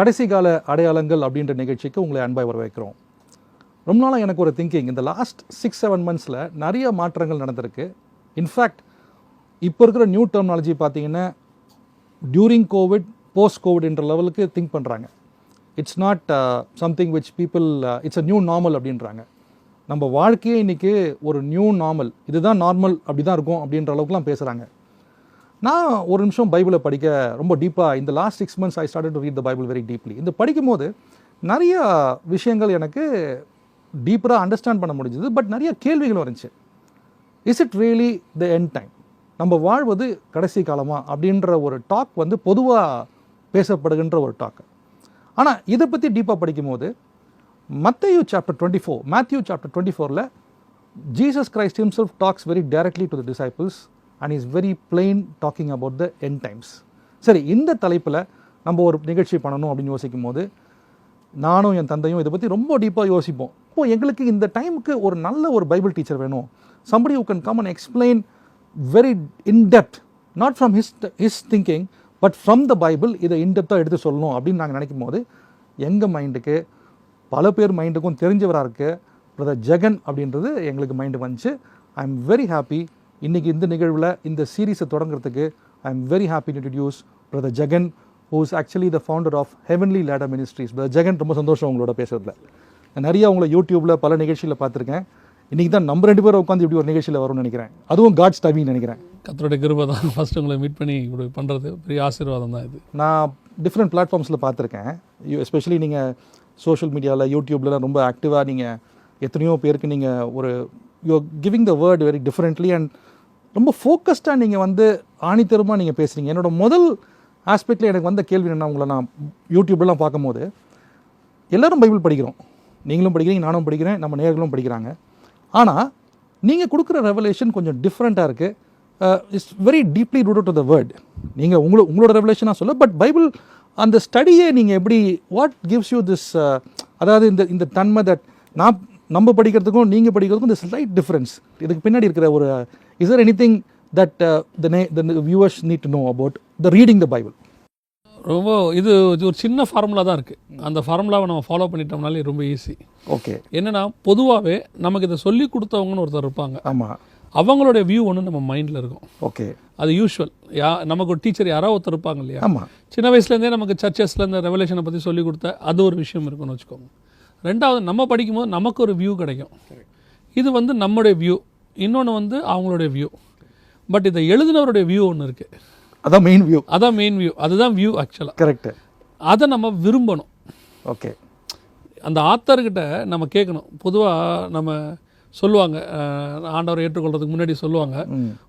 கடைசி கால அடையாளங்கள் அப்படின்ற நிகழ்ச்சிக்கு உங்களை அன்பாய் வரவேற்கிறோம். ரொம்ப நாளாக எனக்கு ஒரு திங்கிங் இந்த லாஸ்ட் சிக்ஸ் செவன் மந்த்ஸில் நிறைய மாற்றங்கள் நடந்திருக்கு. இன்ஃபேக்ட் இப்போ இருக்கிற நியூ டெர்மினாலஜி பார்த்தீங்கன்னா டியூரிங் கோவிட் போஸ்ட் கோவிட்ன்ற லெவலுக்கு திங்க் பண்ணுறாங்க it's not something which people it's a new normal அப்படின்றாங்க. நம்ம வாழ்க்கையே இன்றைக்கி ஒரு நியூ நார்மல் இதுதான் நார்மல் அப்படி தான் இருக்கும் அப்படின்ற அளவுக்குலாம் பேசுகிறாங்க நான் ஒரு நிமிஷம் பைபிளை படிக்க ரொம்ப டீப்பாக இந்த last six months I start to read the Bible very deeply இந்த படிக்கும்போது நிறைய விஷயங்கள் எனக்கு டீப்பராக அண்டர்ஸ்டாண்ட் பண்ண முடிஞ்சது பட் நிறைய கேள்விகள் இருந்துச்சு. Is it really the end time நம்ம வாழ்வது கடைசி காலமா? அப்படின்ற ஒரு டாக் வந்து பொதுவாக பேசப்படுகின்ற ஒரு டாக் ஆனால் இதை பற்றி டீப்பாக படிக்கும்போது Matthew chapter twenty four Matthew chapter twenty ஃபோரில் Jesus Christ himself talks very directly to the disciples and is very plain talking about the end times சரி இந்த தலைப்பில் நம்ம ஒரு நிகழ்ச்சி பண்ணணும் அப்படின்னு யோசிக்கும் போது நானும் என் தந்தையும் இதை பற்றி ரொம்ப டீப்பாக யோசிப்போம். இப்போ எங்களுக்கு இந்த டைமுக்கு ஒரு நல்ல ஒரு பைபிள் டீச்சர் வேணும். Somebody who can come and explain very in not from his his thinking but from the Bible இதை இன்டெப்த்தாக எடுத்து சொல்லணும் அப்படின்னு நாங்கள் நினைக்கும் போது எங்கள் மைண்டுக்கு பல பேர் மைண்டுக்கும் தெரிஞ்சவராக இருக்குது பிரதர் ஜெகன் அப்படின்றது எங்களுக்கு மைண்டு வந்துச்சு. ஐ எம் வெரி ஹாப்பி இன்றைக்கி இந்த நிகழ்வில் இந்த சீரீஸை தொடங்குறதுக்கு I am very happy to introduce brother Jegan who is actually the founder of heavenly ladder ministries brother Jegan ரொம்ப சந்தோஷம் உங்களோட பேசுறதுல. நான் நிறைய உங்களை யூடியூப்பில் பல நிகழ்ச்சியில் பார்த்துருக்கேன். இன்றைக்கி தான் நம்ம ரெண்டு பேரும் உட்காந்து இப்படி ஒரு நிகழ்ச்சியில் வரும்னு நினைக்கிறேன். அதுவும் காட்ஸ் டவின்னு நினைக்கிறேன். கத்தருடைய கிருபை தான். ஃபஸ்ட்டு உங்களை மீட் பண்ணி இப்படி பண்ணுறது பெரிய ஆசீர்வாதம் தான் இது. நான் டிஃப்ரெண்ட் பிளாட்ஃபார்ம்ஸில் பார்த்துருக்கேன். எஸ்பெஷலி நீங்கள் சோஷியல் மீடியாவில் யூடியூப்லலாம் ரொம்ப ஆக்டிவாக நீங்கள் எத்தனையோ பேருக்கு நீங்கள் ஒரு you giving the word very differently and ரொம்ப ஃபோக்கஸ்டாக நீங்கள் வந்து ஆணித்தரமாக நீங்கள் பேசுகிறீங்க என்னோட முதல் ஆஸ்பெக்டில் எனக்கு வந்த கேள்வி என்ன உங்களை நான் யூடியூப்லாம் பார்க்கும்போது எல்லோரும் பைபிள் படிக்கிறோம். நீங்களும் படிக்கிறீங்க நானும் படிக்கிறேன் நம்ம நேர்களும் படிக்கிறாங்க. ஆனால் நீங்கள் கொடுக்குற ரெவலேஷன் கொஞ்சம் டிஃப்ரெண்ட்டாக இருக்குது it's very deeply root to the word நீங்கள் உங்களோட உங்களோட ரெவலேஷனாக சொல்ல பட் பைபிள் அந்த ஸ்டடியை நீங்கள் எப்படி வாட் கிவ்ஸ் யூ திஸ் அதாவது இந்த இந்த தன்மை தட் நான் நம்ம படிக்கிறதுக்கும் நீங்கள் படிக்கிறதுக்கும் இந்த ஸ்லைட் டிஃப்ரென்ஸ் இதுக்கு பின்னாடி இருக்கிற ஒரு is there anything that the நே the viewers need to know about the reading the Bible ரொம்ப இது ஒரு சின்ன ஃபார்முலா தான் இருக்குது அந்த ஃபார்முலாவை நம்ம ஃபாலோ பண்ணிட்டோம்னாலே ரொம்ப ஈஸி ஓகே என்னென்னா பொதுவாகவே நமக்கு இதை சொல்லி கொடுத்தவங்கன்னு ஒருத்தர் இருப்பாங்க. ஆமாம் அவங்களுடைய வியூ ஒன்று நம்ம மைண்டில் இருக்கும். ஓகே அது யூஷுவல் யா நமக்கு ஒரு டீச்சர் யாரோ ஒருத்தர் இருப்பாங்க இல்லையா? ஆமாம் சின்ன வயசுலேருந்தே நமக்கு சர்ச்சஸில் இந்த ரெவலேஷனை பற்றி சொல்லி கொடுத்த அது ஒரு விஷயம் இருக்குன்னு வச்சுக்கோங்க. ரெண்டாவது நம்ம படிக்கும்போது நமக்கு ஒரு வியூ கிடைக்கும். இது வந்து நம்மளுடைய வியூ இன்னொன்று வந்து அவங்களுடைய வியூ பட் இதை எழுதினவருடைய வியூ ஒன்று இருக்குது அதான் மெயின் வியூ அதான் மெயின் வியூ அதுதான் வியூ ஆக்சுவலாக கரெக்டு அதை நம்ம விரும்பணும். ஓகே அந்த ஆத்தர்கிட்ட நம்ம கேட்கணும். பொதுவாக நம்ம சொல்லுவாங்க. ஆண்டவரை ஏற்றுக்கொள்றதுக்கு முன்னாடி சொல்லுவாங்க.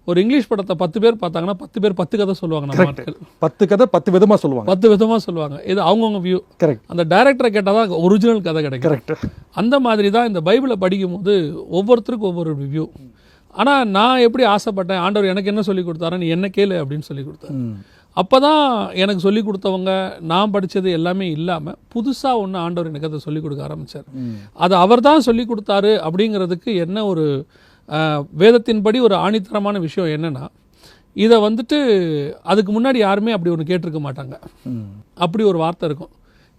ஒரு இங்கிலீஷ் படத்தை பத்து பேர் பார்த்தாங்கன்னா பத்து பேர் பத்து கதை சொல்லுவாங்க நம்ம பத்து கதை பத்து விதமாக சொல்லுவாங்க. பத்து விதமாக சொல்லுவாங்க. இது அவங்கவுங்க வியூ கரெக்ட் அந்த டைரக்டரை கேட்டால் தான் ஒரிஜினல் கதை கிடைக்கும். கரெக்ட் அந்த மாதிரி தான் இந்த பைபிளை படிக்கும்போது ஒவ்வொருத்தருக்கும் ஒவ்வொரு வியூ ஆனால் நான் எப்படி ஆசைப்பட்டேன் ஆண்டவர் எனக்கு என்ன சொல்லி கொடுத்தாரு நீ என்ன கேளு அப்படின்னு சொல்லி கொடுத்தாரு. ம். அப்போ தான் எனக்கு சொல்லி கொடுத்தவங்க நான் படித்தது எல்லாமே இல்லாமல் புதுசாக ஒன்று ஆண்டவர் எனக்கு அதை சொல்லிக் கொடுக்க ஆரம்பித்தார் அது அவர் தான் சொல்லி கொடுத்தாரு அப்படிங்கிறதுக்கு என்ன ஒரு வேதத்தின்படி ஒரு ஆணித்தரமான விஷயம் என்னன்னா இதை வந்துட்டு அதுக்கு முன்னாடி யாருமே அப்படி ஒன்று கேட்டிருக்க மாட்டாங்க. அப்படி ஒரு வார்த்தை இருக்கும்.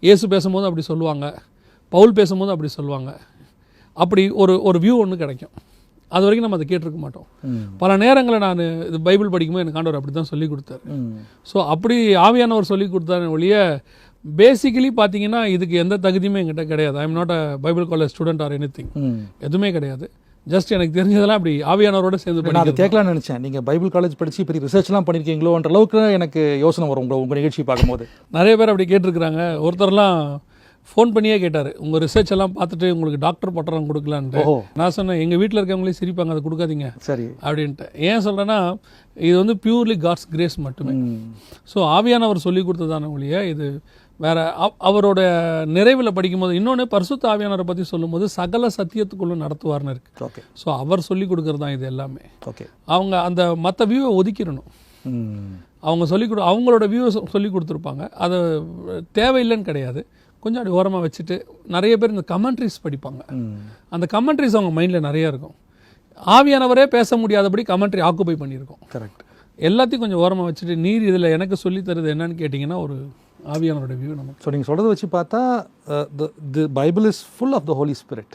இயேசு பேசும்போது அப்படி சொல்லுவாங்க. பவுல் பேசும்போது அப்படி சொல்லுவாங்க. அப்படி ஒரு ஒரு வியூ ஒன்று கிடைக்கும். அது வரைக்கும் நம்ம அதை கேட்டிருக்க மாட்டோம். பல நேரங்களில் நான் இது பைபிள் படிக்கும்போது எனக்கு ஆண்டவர் அப்படி தான் சொல்லி கொடுத்தாரு ஸோ அப்படி ஆவியானவர் சொல்லி கொடுத்தாரு ஒழிய பேசிக்கலி பார்த்தீங்கன்னா இதுக்கு எந்த தகுதியுமே என்கிட்ட கிடையாது. I am not a Bible college student or any hmm. எதுவுமே கிடையாது. ஜஸ்ட் எனக்கு தெரிஞ்சதெல்லாம் அப்படி ஆவியானவரோட சேர்ந்து நான் அதை கேட்கலாம்னு நினச்சேன். நீங்கள் பைபிள் காலேஜ் படித்து பெரிய ரிசர்ச்லாம் பண்ணியிருக்கீங்களோன்ற அளவுக்கு எனக்கு யோசனை வரும் உங்கள் உங்கள் நிகழ்ச்சி பார்க்கும்போது. நிறைய பேர் அப்படி கேட்டிருக்கிறாங்க. ஒருத்தர்லாம் ஃபோன் பண்ணியே கேட்டார். உங்கள் ரிசர்ச் எல்லாம் பார்த்துட்டு உங்களுக்கு டாக்டர் பட்டம் கொடுக்கலான்ட்டு. நான் சொன்னேன் எங்கள் வீட்டில் இருக்கவங்களே சிரிப்பாங்க அதை கொடுக்காதீங்க. சரி. அப்படின்ட்டு. ஏன் சொல்கிறேன்னா இது வந்து பியூர்லி காட்ஸ் கிரேஸ் மட்டுமே. ஸோ ஆவியானவர் சொல்லி கொடுத்ததான ஒழிய இது வேற அவ- அவரோட நிறைவில் படிக்கும்போது இன்னொன்று பரிசுத்த ஆவியானவரை பற்றி சொல்லும்போது சகல சத்தியத்துக்குள்ள நடத்துவார்னு இருக்கு. ஓகே ஸோ அவர் சொல்லி கொடுக்கறது தான் இது எல்லாமே. ஓகே அவங்க அந்த மற்ற வியூவை ஒதுக்கிடணும். அவங்க சொல்லி கொடு அவங்களோட வியூவை சொல்லி கொடுத்துருப்பாங்க. அது தேவையில்லைன்னு கிடையாது. கொஞ்சம் அப்படி ஓரமாக வச்சுட்டு நிறைய பேர் இந்த கமெண்ட்ரிஸ் படிப்பாங்க. அந்த கமெண்ட்ரிஸ் அவங்க மைண்டில் நிறைய இருக்கும். ஆவியானவரே பேச முடியாதபடி கமெண்ட்ரி ஆக்குபை பண்ணியிருக்கோம். கரெக்ட் எல்லாத்தையும் கொஞ்சம் ஓரமாக வச்சுட்டு நீர் இதில் எனக்கு சொல்லித் தருது என்னன்னு கேட்டிங்கன்னா ஒரு ஆவியானவருடைய வியூ நமக்கு. ஸோ நீங்கள் சொல்கிறத வச்சு பார்த்தா the Bible is full of the Holy Spirit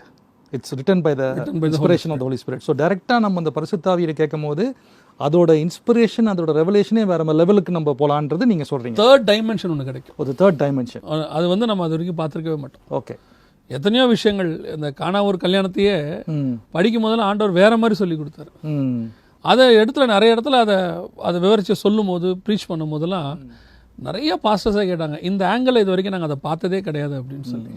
it's written by the inspiration of the Holy Spirit so டேரெக்டாக நம்ம அந்த பரிசுத்தாவியை கேட்கும் போது அதோட இன்ஸ்பிரேஷன் அதோட ரெவலேஷனே வேற லெவலுக்கு நம்ம போகலான்றது நீங்கள் சொல்கிறீங்க தேர்ட் டைமென்ஷன் ஒன்று கிடைக்கும். ஒரு தேர்ட் டைமென்ஷன் அது வந்து நம்ம அது வரைக்கும் பார்த்துருக்கவே மாட்டோம். ஓகே எத்தனையோ விஷயங்கள் இந்த காணா ஒரு கல்யாணத்தையே படிக்கும் போதெல்லாம் ஆண்டவர் வேற மாதிரி சொல்லி கொடுத்தாரு. அதை இடத்துல நிறைய இடத்துல அதை அதை விவரித்து சொல்லும் போது ப்ரீச் பண்ணும் போதெல்லாம் நிறைய பாஸ்டர்ஸே கேட்டாங்க இந்த ஆங்கிள் இது வரைக்கும் நாங்கள் அதை பார்த்ததே கிடையாது அப்படின்னு சொல்லி.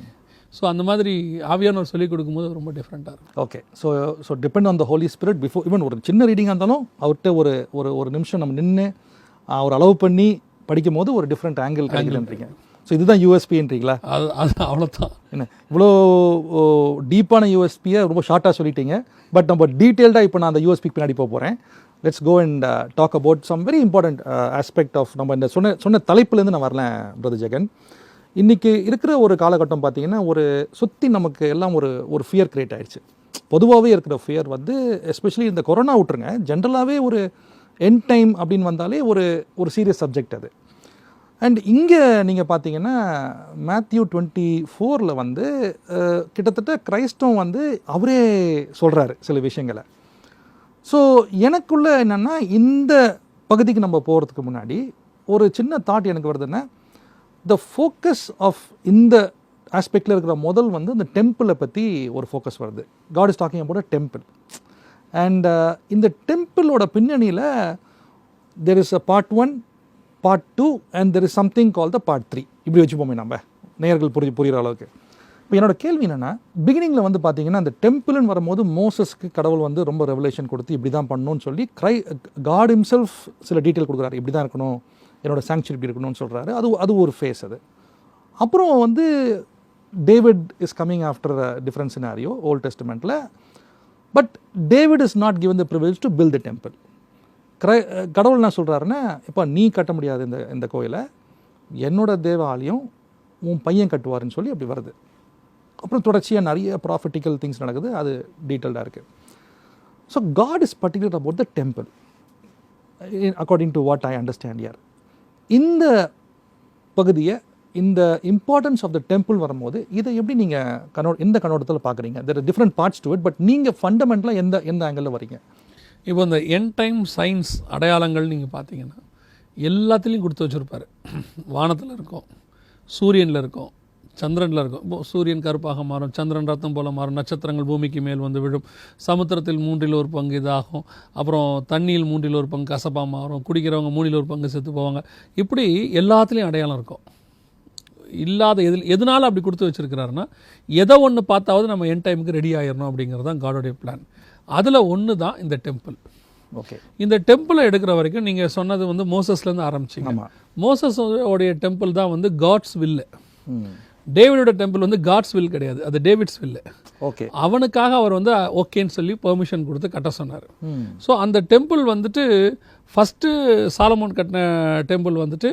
ஸோ அந்த மாதிரி ஆவியானவர் சொல்லி கொடுக்கும்போது ரொம்ப டிஃப்ரெண்ட்டாக இருக்கும். Okay so so depend on the Holy Spirit before even ஒரு சின்ன ரீடிங்காக இருந்தாலும் அவர்கிட்ட ஒரு ஒரு ஒரு நிமிஷம் நம்ம நின்று அவர் அலோவ் பண்ணி படிக்கும் போது ஒரு டிஃப்ரெண்ட் ஆங்கிள் கிடைக்கலன்றீங்க ஸோ இதுதான் யூஎஸ்பின்றீங்களா அது அது அவ்வளோதான் என்ன? இவ்வளோ டீப்பான யூஎஸ்பியை ரொம்ப ஷார்ட்டாக சொல்லிட்டீங்க. பட் நம்ம டீட்டெயில்டாக இப்போ நான் அந்த யூஎஸ்பி பின்னாடி போக போகிறேன் let's go and talk about some very important aspect of நம்ம இந்த சொன்ன சொன்ன தலைப்புலேருந்து நான் வரலேன் பிரதர் ஜெகன் இன்றைக்கி இருக்கிற ஒரு காலகட்டம் பார்த்தீங்கன்னா ஒரு சுற்றி நமக்கு எல்லாம் ஒரு ஒரு ஃபியர் கிரியேட் ஆகிடுச்சு பொதுவாகவே இருக்கிற ஃபியர் வந்து எஸ்பெஷலி இந்த கொரோனா விட்டுருங்க ஜென்ரலாகவே ஒரு என் டைம் அப்படின்னு வந்தாலே ஒரு ஒரு சீரியஸ் சப்ஜெக்ட் அது. அண்ட் இங்கே நீங்கள் பார்த்தீங்கன்னா மேத்யூ டுவெண்ட்டி ஃபோரில் வந்து கிட்டத்தட்ட கிரைஸ்டம் வந்து அவரே சொல்கிறாரு சில விஷயங்களை. ஸோ எனக்குள்ள என்னென்னா இந்த பகுதிக்கு நம்ம போகிறதுக்கு முன்னாடி ஒரு சின்ன தாட் எனக்கு வருதுன்னா த ஃபோக்கஸ் ஆஃப் இந்த ஆஸ்பெக்டில் இருக்கிற முதல் வந்து இந்த டெம்பிளை பற்றி ஒரு ஃபோக்கஸ் வருது. God is talking about temple and இந்த டெம்பிளோட பின்னணியில் there is a part one part two and there is something call the part three இப்படி வச்சுப்போமே நம்ம. நேயர்கள் புரி புரிகிற அளவுக்கு. இப்போ என்னோட கேள்வி என்னென்னா பிகினிங்கில் வந்து பார்த்தீங்கன்னா அந்த டெம்பிள்னு வரும்போது மோசஸ்க்கு கடவுள் வந்து ரொம்ப ரெவலேஷன் கொடுத்து இப்படி தான் பண்ணணும்னு சொல்லி க்ரை காட் himself சில டீட்டெயில் கொடுக்குறாரு. இப்படி தான் இருக்கணும். என்னோட சாங்க்சர் இப்படி இருக்கணும்னு சொல்கிறாரு அது அது ஒரு ஃபேஸ் அது. அப்புறம் வந்து David is coming after different scenario old டெஸ்ட்மெண்ட்டில் but David is not given the privilege to build the temple கிரை கடவுள் என்ன சொல்கிறாருன்னா இப்போ நீ கட்ட முடியாது இந்த இந்த கோயிலை. என்னோட தேவாலயம் உன் பையன் கட்டுவாருன்னு சொல்லி அப்படி வருது. அப்புறம் தொடர்ச்சியாக நிறைய ப்ராஃபிட்டிக்கல் திங்ஸ் நடக்குது. அது டீட்டெயில்டாக இருக்குது so God is particular about the temple according to what I understand யார் இந்த பகுதியை இந்த இம்பார்ட்டன்ஸ் ஆஃப் த டெம்பிள் வரும்போது இதை எப்படி நீங்கள் கண்ணோ எந்த கண்ணோட்டத்தில் பார்க்குறீங்க? There different parts to it but நீங்கள் ஃபண்டமெண்டலாக எந்த எந்த ஆங்கிளில் வரீங்க? இப்போ இந்த என் டைம் சயின்ஸ் அடையாளங்கள் நீங்கள் பார்த்தீங்கன்னா எல்லாத்துலேயும் கொடுத்து வச்சுருப்பார். வானத்தில் இருக்கும் சூரியனில் இருக்கும் சந்திரனில் இருக்கும். இப்போ சூரியன் கருப்பாக மாறும் சந்திரன் ரத்தம் போல மாறும் நட்சத்திரங்கள் பூமிக்கு மேல் வந்து விழும். சமுத்திரத்தில் மூன்றில் ஒரு பங்கு இதாகும். அப்புறம் தண்ணியில் மூன்றில் ஒரு பங்கு கசப்பாக மாறும். குடிக்கிறவங்க மூணில் ஒரு பங்கு செத்து போவாங்க. இப்படி எல்லாத்துலேயும் அடையாளம் இருக்கும். இல்லாத எதில் எதனால் அப்படி கொடுத்து வச்சிருக்கிறாருன்னா எதை ஒன்று பார்த்தாவது நம்ம என் டைமுக்கு ரெடி ஆயிடணும் அப்படிங்கிறது தான் காடோடைய பிளான் அதில் ஒன்று தான் இந்த டெம்பிள் ஓகே இந்த டெம்பிளை எடுக்கிற வரைக்கும் நீங்கள் சொன்னது வந்து மோசஸ்லேருந்து ஆரம்பிச்சிங்க. உடைய டெம்பிள் தான் வந்து காட்ஸ் வில்லு டேவிடோட டெம்பிள் வந்து காட்ஸ் வில் கிடையாது. அது டேவிட்ஸ் வில்லு ஓகே. அவனுக்காக அவர் வந்து ஓகேன்னு சொல்லி பெர்மிஷன் கொடுத்து கட்ட சொன்னார். ஸோ அந்த டெம்பிள் வந்துட்டு ஃபஸ்ட்டு சாலமோன் கட்டின டெம்பிள் வந்துட்டு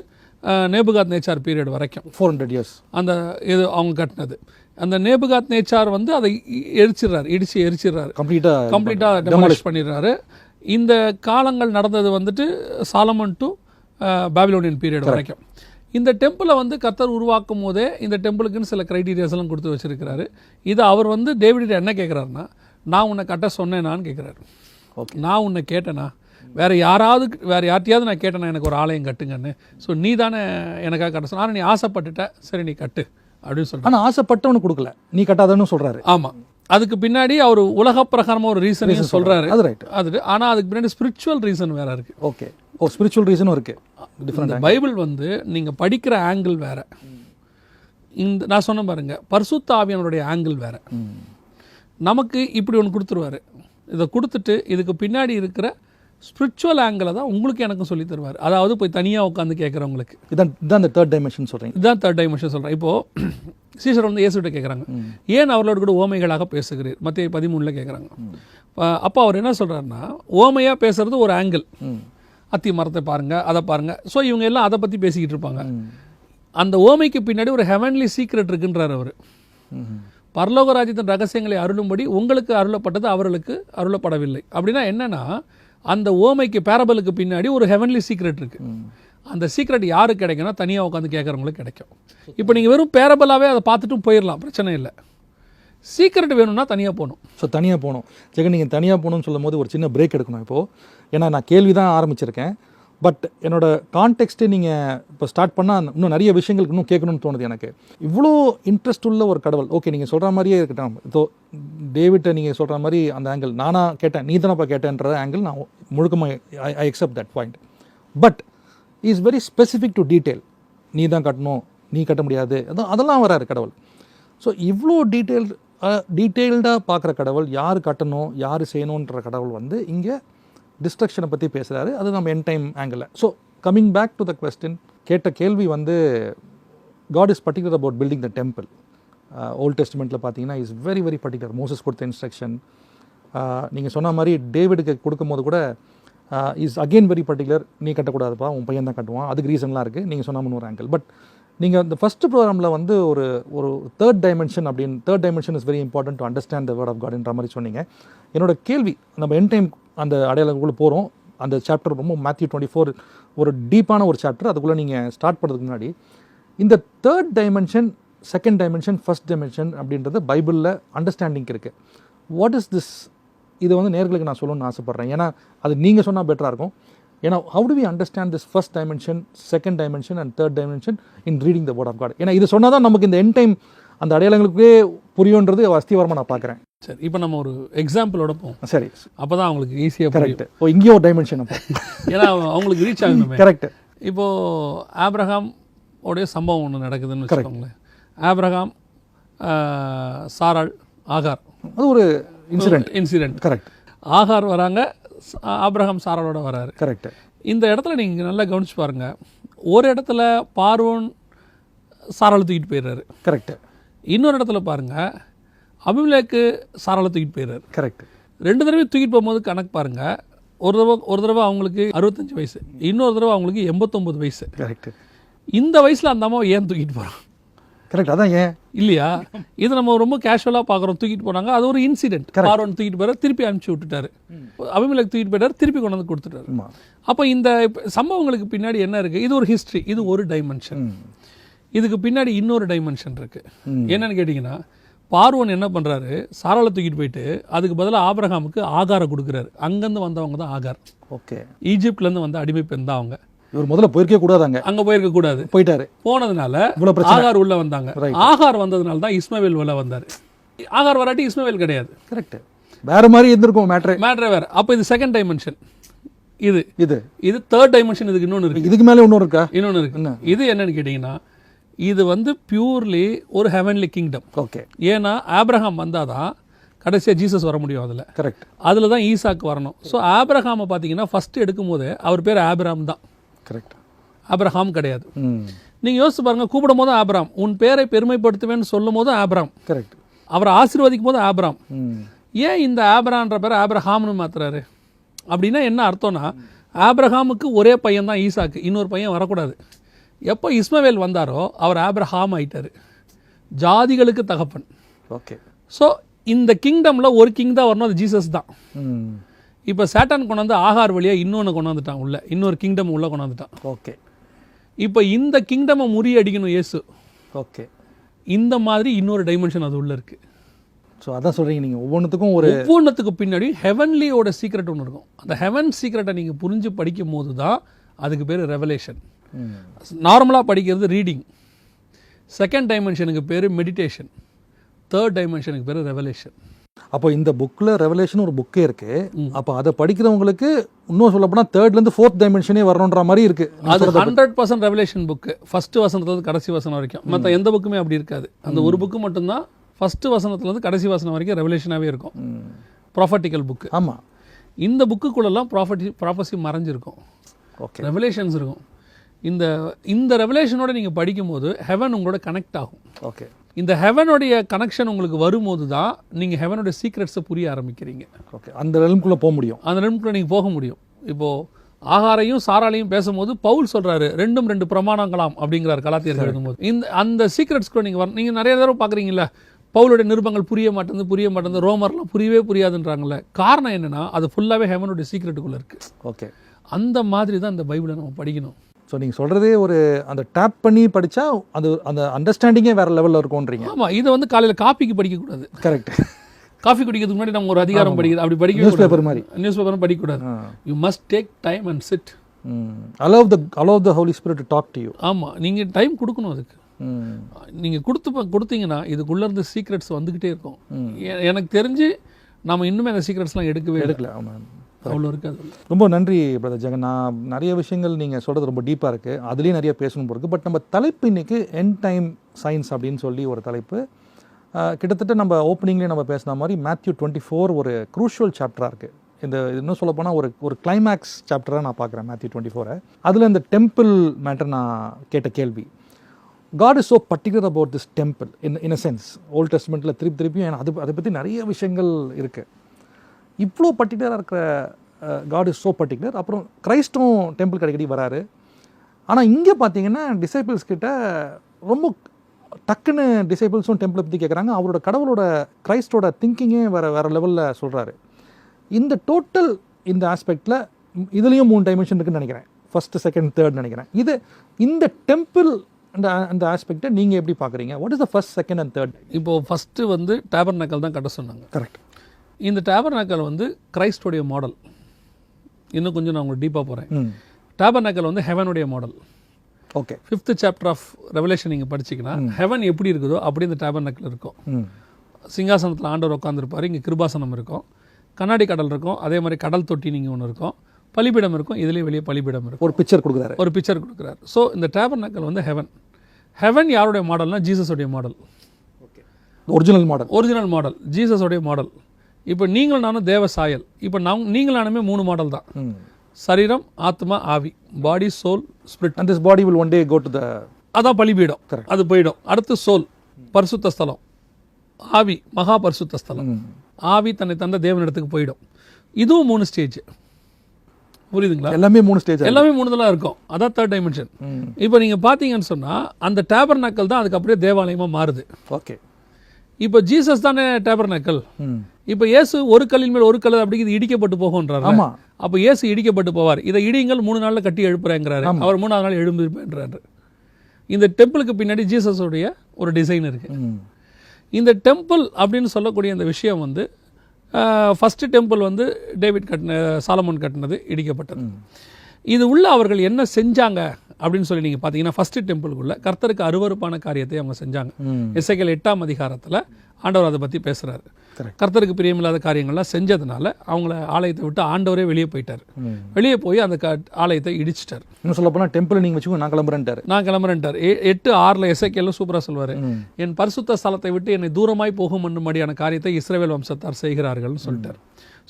நேபுகாத் நேச்சார் பீரியட் வரைக்கும். ஃபோர் ஹண்ட்ரட் இயர்ஸ் அந்த இது அவங்க கட்டினது. அந்த நேபுகாத் நேச்சார் வந்து அதை எரிச்சிடுறாரு இடிச்சு எரிச்சிடுறாரு. கம்ப்ளீட்டாக கம்ப்ளீட்டாக டெமாலிஷ் பண்ணிடுறாரு. இந்த காலங்கள் நடந்தது வந்துட்டு சாலமன் டு பாபிலோனியன் பீரியட் வரைக்கும். இந்த டெம்பிளை வந்து கர்த்தர் உருவாக்கும் போதே இந்த டெம்பிளுக்குன்னு சில கிரைட்டீரியாஸ் எல்லாம் கொடுத்து வச்சிருக்கிறாரு. இது அவர் வந்து டேவிட என்ன கேட்குறாருன்னா நான் உன்னை கட்ட சொன்னேனான்னு கேட்குறாரு Okay. நான் உன்னை கேட்டேனா? வேற யாராவது வேற யார்ட்டையாவது நான் கேட்டேனா? எனக்கு ஒரு ஆலயம் கட்டுங்கன்னு. ஸோ நீ தானே எனக்காக கட்ட சொன்ன. நீ ஆசைப்பட்டுட்ட. சரி நீ கட்டு. அப்படின்னு சொல்லிட்டு ஆனால் ஆசைப்பட்டவனு கொடுக்கல. நீ கட்டாதன்னு சொல்கிறாரு ஆமா. அதுக்கு பின்னாடி அவர் உலக பிரகாரமா ஒரு ரீசனையும் சொல்றாரு. அது ரைட் அது ஆனா அதுக்கு பின்னாடி ஸ்பிரிச்சுவல் ரீசன் வேற இருக்கு. ஓகே ஓ ஸ்பிரிச்சுவல் ரீசனும் இருக்குது டிஃப்ரெண்ட் பைபிள் வந்து நீங்க படிக்கிற ஆங்கிள் வேற. இந்த நான் சொன்ன பாருங்க பரிசுத்த ஆவியானுடைய ஆங்கிள் வேற. நமக்கு இப்படி ஒன்று கொடுத்துருவாரு. இதை கொடுத்துட்டு இதுக்கு பின்னாடி இருக்கிற ஸ்பிரிச்சுவல் ஆங்கிளை தான் உங்களுக்கு எனக்கும் சொல்லி தருவார். அதாவது போய் தனியாக உட்காந்து கேட்குறவங்களுக்கு. இதான் இதான் இந்த தேர்ட் டைமென்ஷன் சொல்கிறீங்க இதுதான் தேர்ட் டைமென்ஷன் சொல்கிறேன் இப்போது சீசர் வந்து இயேசுகிட்ட கேட்குறாங்க ஏன் அவர்களோடு கூட ஓமைகளாக பேசுகிறீர்? மத்திய பதிமூணில் கேட்குறாங்க அப்போ அவர் என்ன சொல்கிறாருன்னா ஓமையாக பேசுறது ஒரு ஆங்கிள் அத்தி மரத்தை பாருங்க அதை பாருங்க. ஸோ இவங்க எல்லாம் அதை பற்றி பேசிக்கிட்டு இருப்பாங்க. அந்த ஓமைக்கு பின்னாடி ஒரு ஹெவன்லி சீக்ரெட் இருக்குன்றார் அவர். பரலோக ராஜ்யத்தின் ரகசியங்களை அருளும்படி உங்களுக்கு அருளப்பட்டது அவர்களுக்கு அருளப்படவில்லை. அப்படின்னா என்னன்னா அந்த ஓமைக்கு பேரபலுக்கு பின்னாடி ஒரு ஹெவன்லி சீக்ரெட் இருக்கு. அந்த சீக்ரெட் யாருக்கு கிடைக்கும்னா தனியாக உட்காந்து கேட்குறவங்களுக்கு கிடைக்கும். இப்போ நீங்கள் வெறும் பேரபலாகவே அதை பார்த்துட்டும் போயிடலாம் பிரச்சனை இல்லை. சீக்ரெட் வேணும்னா தனியாக போகணும். ஸோ தனியாக போகணும். ஜெகன் நீங்கள் தனியாக போகணும்னு சொல்லும் போது ஒரு சின்ன பிரேக் எடுக்கணும் இப்போது ஏன்னா நான் கேள்வி தான் ஆரம்பிச்சிருக்கேன். பட் என்னோட கான்டெக்ஸ்ட்டு நீங்கள் இப்போ ஸ்டார்ட் பண்ணால் இன்னும் நிறைய விஷயங்களுக்கு இன்னும் கேட்கணும்னு தோணுது எனக்கு. இவ்வளோ இன்ட்ரெஸ்ட் உள்ள ஒரு கடவுள். ஓகே நீங்கள் சொல்கிற மாதிரியே இருக்கட்டும். இதோ டேவிட்டை நீங்கள் சொல்கிற மாதிரி அந்த ஆங்கிள் நானாக கேட்டேன். நீ தானப்பா கேட்டேன்ற ஆங்கிள் நான் முழுக்கமாக I accept that point but is very specific to detail நீ தான் கட்டணும். நீ கட்ட முடியாது. அதான் அதெல்லாம் வராரு கடவுள். ஸோ இவ்வளோ டீட்டெயில் டீட்டெயில்டாக பார்க்குற கடவுள் யார் கட்டணும் யார் செய்யணுன்ற கடவுள் வந்து இங்கே டிஸ்ட்ரக்ஷனை பற்றி பேசுகிறாரு அது நம்ம என் டைம் ஆங்கிளில் so coming back to the question கேட்ட கேள்வி வந்து God is particular about building the temple old டெஸ்ட்மெண்ட்டில் பார்த்தீங்கன்னா is very very particular Moses கொடுத்த இன்ஸ்ட்ரக்ஷன் uh, நீங்கள் சொன்ன மாதிரி டேவிடுக்கு கொடுக்கும்போது கூட இஸ் அகெயின் வெரி பர்டிகுலர் நீ கட்டக்கூடாதுப்பா உன் பையன் தான் கட்டுவான். அதுக்கு ரீசன்லாம் இருக்குது நீங்கள் சொன்ன ஒரு ஆங்கிள் பட் நீங்கள் இந்த ஃபஸ்ட்டு ப்ரோக்ராமில் வந்து ஒரு ஒரு தேர்ட் டைமென்ஷன் அப்படின்னு third dimension is very important to understand the word of காட்ன்ற மாதிரி சொன்னீங்க. என்னோட கேள்வி நம்ம என் டைம் அந்த அடையாளங்களுக்குள்ளே போகிறோம் அந்த சாப்டர் ரொம்ப மேத்யூ டுவெண்ட்டி ஃபோர் ஒரு டீப்பான ஒரு சாப்டர் அதுக்குள்ளே நீங்கள் ஸ்டார்ட் பண்ணுறதுக்கு முன்னாடி இந்த third dimension second dimension first dimension அப்படின்றது பைபிளில் அண்டர்ஸ்டாண்டிங் இருக்குது வாட் இஸ் திஸ் இது வந்து நேர்களுக்கு நான் சொல்லணும்னு ஆசைப்பட்றேன். ஏன்னா அது நீங்கள் சொன்னால் பெட்டராக இருக்கும். ஏன்னா how do we understand this first dimension second dimension and third dimension in reading the word of God ஏன்னா இது சொன்னால் தான் நமக்கு இந்த என் டைம் அந்த அடையாளங்களுக்கே புரியுன்றது அஸ்திவாரமாக நான் பார்க்குறேன். சரி இப்போ நம்ம ஒரு எக்ஸாம்பிளோட போவோம். சரி. அப்போ தான் அவங்களுக்கு ஈஸியாக கரெக்ட் ஓ இங்கேயும் ஒரு டைமென்ஷன் அப்போ. ஏன்னா அவங்களுக்கு ரீச் ஆகணுமே. கரெக்ட் இப்போது ஆப்ரஹாம் உடைய சம்பவம் ஒன்று நடக்குதுன்னு வச்சுக்கோங்களேன். ஆப்ரஹாம் சாராள் ஆகார். அது ஒரு இன்சிடென்ட் இன்சிடென்ட் கரெக்ட் ஆகார் வராங்க ஆபிரகாம் சாராளோட வராரு. கரெக்ட் இந்த இடத்துல நீங்கள் நல்லா கவனிச்சு பாருங்க. ஒரு இடத்துல பார்வோன் சாராளை தூக்கிட்டு போயிடுறாரு. கரெக்ட் இன்னொரு இடத்துல பாருங்க அபிமலேக்கு சாராளை தூக்கிட்டு போயிடுறாரு. கரெக்ட் ரெண்டு தடவை தூக்கிட்டு போகும்போது கணக்கு பாருங்க. ஒரு தடவை ஒரு தடவை அவங்களுக்கு அறுபத்தஞ்சு வயசு. இன்னொரு தடவை அவங்களுக்கு எண்பத்தொம்பது வயசு. கரெக்ட் இந்த வயசில் அந்த அம்மாவை ஏன் தூக்கிட்டு போகிறான் கரெக்ட் அதான் ஏன்? இல்லையா? இது நம்ம ரொம்ப கேஷுவலாக பார்க்குறோம் தூக்கிட்டு போனாங்க. அது ஒரு இன்சிடென்ட் பார்வன் தூக்கிட்டு போயிறாரு திருப்பி அனுப்பிச்சு விட்டுட்டாரு. அபிமலேக்கு தூக்கிட்டு போயிட்டாரு. திருப்பி கொண்டு வந்து கொடுத்துட்டாரு. அப்போ இந்த சம்பவங்களுக்கு பின்னாடி என்ன இருக்கு? இது ஒரு ஹிஸ்ட்ரி இது ஒரு டைமென்ஷன் இதுக்கு பின்னாடி இன்னொரு டைமென்ஷன் இருக்கு. என்னன்னு கேட்டிங்கன்னா பார்வன் என்ன பண்றாரு? சாராளை தூக்கிட்டு போயிட்டு அதுக்கு பதிலாக ஆபிரகாமுக்கு ஆகாரம் கொடுக்குறாரு. அங்கேருந்து வந்தவங்க தான் ஆகார். ஓகே. ஈஜிப்ட்லேருந்து வந்த அடிமை பெண் தான் அவங்க. இவர் முதல்ல போயிருக்கே கூடாதாங்க அங்கே. போயிருக்க கூடாது. போயிட்டாரு. போனதுனால ஆகார் உள்ள வந்தாங்க. ஆகார் வந்ததுனால தான் இஸ்மவேல் உள்ள வந்தாரு. ஆகார் வராட்டி இஸ்மவேல் கிடையாது. கரெக்ட் வேற மாதிரி இருந்திருக்கும் மேட்ரு மேட்ரே வேற. அப்போ இது செகண்ட் டைமென்ஷன் இது. இது. இது தேர்ட் டைமென்ஷன் இதுக்கு இன்னொன்று இருக்கு. இதுக்கு மேலே இன்னொரு இருக்கா? இன்னொன்று இருக்கு. இது என்னன்னு கேட்டிங்கன்னா இது வந்து பியூர்லி ஒரு ஹெவன்லி கிங்டம் ஓகே ஏன்னா ஆப்ரஹாம் வந்தாதான் கடைசியாக ஜீசஸ் வர முடியும் அதில். கரெக்ட் அதில் தான் ஈசாக்கு வரணும். ஸோ ஆப்ரஹாமை பார்த்தீங்கன்னா ஃபஸ்ட்டு எடுக்கும்போது அவர் பேர் ஆபிராம் தான். கரெக்ட் ஆப்ரஹாம் கிடையாது. நீங்கள் யோசிச்சு பாருங்க கூப்பிடும் போது ஆபிராம். உன் பேரை பெருமைப்படுத்துவேன்னு சொல்லும் போது ஆபிராம். கரெக்ட் அவரை ஆசீர்வதிக்கும் போது ஆபிராம் ஏன் இந்த ஆபிரான்ற பேர் ஆபிரஹாம்னு மாத்துறாரு? அப்படின்னா என்ன அர்த்தம்னா ஆபிரஹாமுக்கு ஒரே பையன் தான் ஈசாக்கு. இன்னொரு பையன் வரக்கூடாது. எப்போ இஸ்மவேல் வந்தாரோ அவர் ஆபிரஹாம் ஆயிட்டாரு. ஜாதிகளுக்கு தகப்பன். ஓகே. ஸோ இந்த கிங்டமில் ஒரு கிங் தான் வரணும் அது ஜீசஸ் தான். இப்போ சேட்டான் கொண்டு வந்து ஆகார் வழியாக இன்னொன்று கொண்டு வந்துட்டான் உள்ள. இன்னொரு கிங்டம் உள்ள கொண்டு வந்துட்டான். ஓகே. இப்போ இந்த கிங்டமை முறியடிக்கணும் இயேசு. ஓகே. இந்த மாதிரி இன்னொரு டைமென்ஷன் அது உள்ள இருக்கு. ஸோ அதான் சொல்றீங்க நீங்கள் ஒவ்வொன்றுத்துக்கும் ஒரு ஒவ்வொன்றுத்துக்கு பின்னாடி ஹெவன்லியோட சீக்ரெட் ஒன்று இருக்கும். அந்த ஹெவன் சீக்ரெட்டை நீங்கள் புரிஞ்சு படிக்கும் போது தான் அதுக்கு பேர் ரெவலேஷன் நார்மலாக படிக்கிறது ரீடிங் செகண்ட் டைமென்ஷனுக்கு பேர் மெடிடேஷன் தேர்ட் டைமென்ஷனுக்கு பேர் ரெவலேஷன் அப்போ இந்த புக்கில் ரெவலேஷன் ஒரு புக்கே இருக்கு. அப்போ அதை படிக்கிறவங்களுக்கு இன்னும் சொல்லப்போனால் தேர்ட்லேருந்து ஃபோர்த் டைமென்ஷனே வரணுன்ற மாதிரி இருக்கு. அது hundred percent revelation book first வசனத்துலேருந்து கடைசி வசனம் வரைக்கும். மற்ற எந்த புக்குமே அப்படி இருக்காது. அந்த ஒரு புக்கு மட்டும்தான் ஃபர்ஸ்ட் வசனத்துலேருந்து கடைசி வசனம் வரைக்கும் ரெவலேஷனாகவே இருக்கும். ப்ராஃபட்டிக்கல் புக்கு ஆமாம் இந்த புக்குக்குள்ளெல்லாம் ப்ராஃபட்டி ப்ராஃபஸி மறைஞ்சிருக்கும். ஓகே ரெவலேஷன்ஸ் இருக்கும். இந்த இந்த ரெவலேஷனோட நீங்கள் படிக்கும்போது ஹெவன் உங்களோட கனெக்ட் ஆகும். ஓகே இந்த ஹெவனுடைய கனெக்ஷன் உங்களுக்கு வரும்போது தான் நீங்கள் ஹெவனுடைய சீக்ரெட்ஸை புரிய ஆரம்பிக்கிறீங்க. ஓகே அந்த ரெலம்குள்ளே போக முடியும். அந்த ரெண்டுக்குள்ள நீங்கள் போக முடியும். இப்போது ஆகாரையும் சாராலையும் பேசும்போது பவுல் சொல்றாரு ரெண்டும் ரெண்டு பிரமாணங்களாம் அப்படிங்கிறார் கலாத்தியர் எழுதும்போது. இந்த அந்த சீக்ரெட்ஸ்க்குள்ள நீங்கள் வர நீங்கள் நிறைய தடவை பார்க்குறீங்களா பவுலுடைய நிருபங்கள் புரிய மாட்டேங்குது புரிய மாட்டேங்குது ரோமர்லாம் புரியவே புரியாதுன்றாங்கல்ல. காரணம் என்னன்னா அது ஃபுல்லாகவே ஹெவனுடைய சீக்ரெட்டுக்குள்ளே இருக்குது ஓகே அந்த மாதிரி தான் இந்த பைபிளை நம்ம படிக்கணும். ஸோ நீங்கள் சொல்கிறதே ஒரு அந்த டேப் பண்ணி படித்தா அது அந்த அண்டர்ஸ்டாண்டிங்கே வேறு லெவலில் இருக்கும்ன்றீங்க. ஆமாம் இதை வந்து காலையில் காப்பிக்கு படிக்கக்கூடாது. கரெக்ட் காஃபி குடிக்கிறதுக்கு முன்னாடி நம்ம ஒரு அதிகாரம் படிக்கிறது அப்படி படிக்க நியூஸ் பேப்பர் மாதிரி. நியூஸ் பேப்பரும் படிக்கக்கூடாது. You must take time and sit allow the allow the Holy Spirit talk to you ஆமாம் நீங்கள் டைம் கொடுக்கணும் அதுக்கு. நீங்கள் கொடுத்து கொடுத்தீங்கன்னா இதுக்குள்ளே இருந்து சீக்ரெட்ஸ் வந்துக்கிட்டே இருக்கும். எனக்கு தெரிஞ்சு நம்ம இன்னுமே அந்த சீக்ரெட்ஸ்லாம் எடுக்கவே எடுக்க எடுக்கல. ஆமாம் அவ்வளோ இருக்காது ரொம்ப நன்றி பிரதர் ஜெகன். நான் நிறைய விஷயங்கள் நீங்கள் சொல்கிறது ரொம்ப டீப்பாக இருக்குது அதுலேயும் நிறைய பேசணும் இருக்குது பட் நம்ம தலைப்பு இன்னைக்கு என் டைம் சயின்ஸ் அப்படின்னு சொல்லி ஒரு தலைப்பு. கிட்டத்தட்ட நம்ம ஓப்பனிங்லேயே நம்ம பேசின மாதிரி மேத்யூ டுவெண்ட்டி ஃபோர் ஒரு க்ரூஷுவல் சாப்டராக இருக்குது இந்த இன்னும் சொல்ல போனால் ஒரு ஒரு கிளைமேக்ஸ் சாப்டராக நான் பார்க்குறேன் மேத்யூ டுவெண்ட்டி ஃபோரை அதில் இந்த டெம்பிள் மேட்டர் நான் கேட்ட கேள்வி. God is so particular about this temple in in a sense old டெஸ்ட்மெண்ட்டில் திருப்பி திருப்பியும் அது அதை பற்றி நிறைய விஷயங்கள் இருக்குது இவ்வளோ பர்டிகுலராக இருக்கிற காட் இஸ் ஸோ பர்டிகுலர் அப்புறம் கிரைஸ்டும் டெம்பிள் அடிக்கடி வராரு. ஆனால் இங்கே பார்த்தீங்கன்னா டிசைபிள்ஸ் கிட்ட ரொம்ப டக்குன்னு டிசைபிள்ஸும் டெம்பிளை பற்றி கேட்குறாங்க அவரோட கடவுளோட கிரைஸ்டோட திங்கிங்கே வேறு வேறு லெவலில் சொல்கிறாரு இந்த டோட்டல் இந்த ஆஸ்பெக்டில் இதுலேயும் மூணு டைமென்ஷன் இருக்குன்னு நினைக்கிறேன். ஃபஸ்ட்டு செகண்ட் தேர்ட் நினைக்கிறேன். இது இந்த டெம்பிள் அந்த அந்த ஆஸ்பெக்டை நீங்கள் எப்படி பார்க்குறீங்க what is the first second and third இப்போது ஃபஸ்ட்டு வந்து டேபர் நக்கல் தான் கட்ட சொன்னாங்க. கரெக்ட் இந்த டேபர் நக்கல் வந்து கிரைஸ்டோடைய மாடல் இன்னும் கொஞ்சம் நான் உங்களுக்கு டீப்பாக போகிறேன் ம். டேபர் நக்கல் வந்து ஹெவனுடைய model okay. Fifth chapter of Revelation நீங்கள் படிச்சீங்கன்னா ஹெவன் எப்படி இருக்குதோ அப்படி இந்த டேபர் நக்கல் இருக்கும் சிங்காசனத்தில் ஆண்டவர் உட்காந்துருப்பார் இங்கே கிருபாசனம் இருக்கும். கண்ணாடி கடல் இருக்கும் அதே மாதிரி கடல் தொட்டி நீங்கள் ஒன்று இருக்கும். பலிபீடம் இருக்கும் இதுலேயே வெளியே பலிபீடம் இருக்கும். ஒரு பிக்சர் கொடுக்குறாரு. ஒரு பிக்சர் கொடுக்குறாரு. ஸோ இந்த டேபர் நக்கல் வந்து ஹெவன் ஹெவன் யாருடைய மாடல்னா ஜீசஸோடைய model original model original model ஜீசஸோடைய model இப்போ நீங்கள் நானும் தேவ சாயல். இப்போ நான் நீங்கள் நானுமே மூணு மாடல் தான். சரீரம் ஆத்மா ஆவி body soul spirit and this body will one day go to the அதான் பலிபீடம். அது போயிடும். அடுத்து சோல் பரிசுத்த ஸ்தலம். ஆவி மகா பரிசுத்த ஸ்தலம். ஆவி தன்னை தந்த தேவனிடத்துக்கு போயிடும். இதுவும் மூணு ஸ்டேஜ் புரியுதுங்களா? எல்லாமே மூணு ஸ்டேஜ் எல்லாமே மூணுதலாக இருக்கும். அதான் தேர்ட் டைமென்ஷன் இப்போ நீங்கள் பார்த்தீங்கன்னு சொன்னால் அந்த டேபர் நக்கல் தான் அதுக்கு அப்படியே தேவாலயமாக மாறுது. ஓகே இப்போ ஜீசஸ் தானே டேபர் நக்கல் இப்போ இயேசு ஒரு கல்லின் மேல் ஒரு கல் அப்படி இது இடிக்கப்பட்டு போகுன்றாரு ஆமா. அப்போ இயேசு இடிக்கப்பட்டு போவார். இதை இடியுங்கள் மூணு நாள்ல கட்டி எழுப்புறேங்கிறாரு. அவர் மூணாவது நாள் எழும்புன்றாரு இந்த டெம்பிளுக்கு பின்னாடி ஜீசஸோடைய ஒரு டிசைன் இருக்கு. இந்த டெம்பிள் அப்படின்னு சொல்லக்கூடிய இந்த விஷயம் வந்து ஃபஸ்ட்டு டெம்பிள் வந்து டேவிட் கட்டின சாலமன் கட்டினது இடிக்கப்பட்டது. இது உள்ள அவர்கள் என்ன செஞ்சாங்க? அப்படின்னு சொல்லி நீங்கள் பார்த்தீங்கன்னா ஃபஸ்ட்டு டெம்பிளுக்குள்ள கர்த்தருக்கு அருவருப்பான காரியத்தை அவங்க செஞ்சாங்க. இசைகள் எட்டாம் அதிகாரத்தில் ஆண்டவர் அதை பற்றி பேசுகிறாரு. கர்த்தருக்கு பிரியமில்லாத காரியங்கள்லாம் செஞ்சதுனால அவங்கள ஆலயத்தை விட்டு ஆண்டவரே வெளியே போயிட்டார். வெளியே போய் அந்த க ஆலயத்தை இடிச்சிட்டார். இன்னும் சொல்ல போனால் டெம்பிள் நீங்கள் வச்சுக்கோங்க நான் கிளம்புறேன்ட்டாரு. நான் கிளம்புறேன்ட்டார். எட்டு ஆறில் எசைக்கெல்லாம் சூப்பராக சொல்வார் என் பரிசுத்த ஸ்தலத்தை விட்டு என்னை தூரமாய் போகும் என்னும்படியான காரியத்தை இஸ்ரவேல் வம்சத்தார் செய்கிறார்கள்னு சொல்லிட்டார்.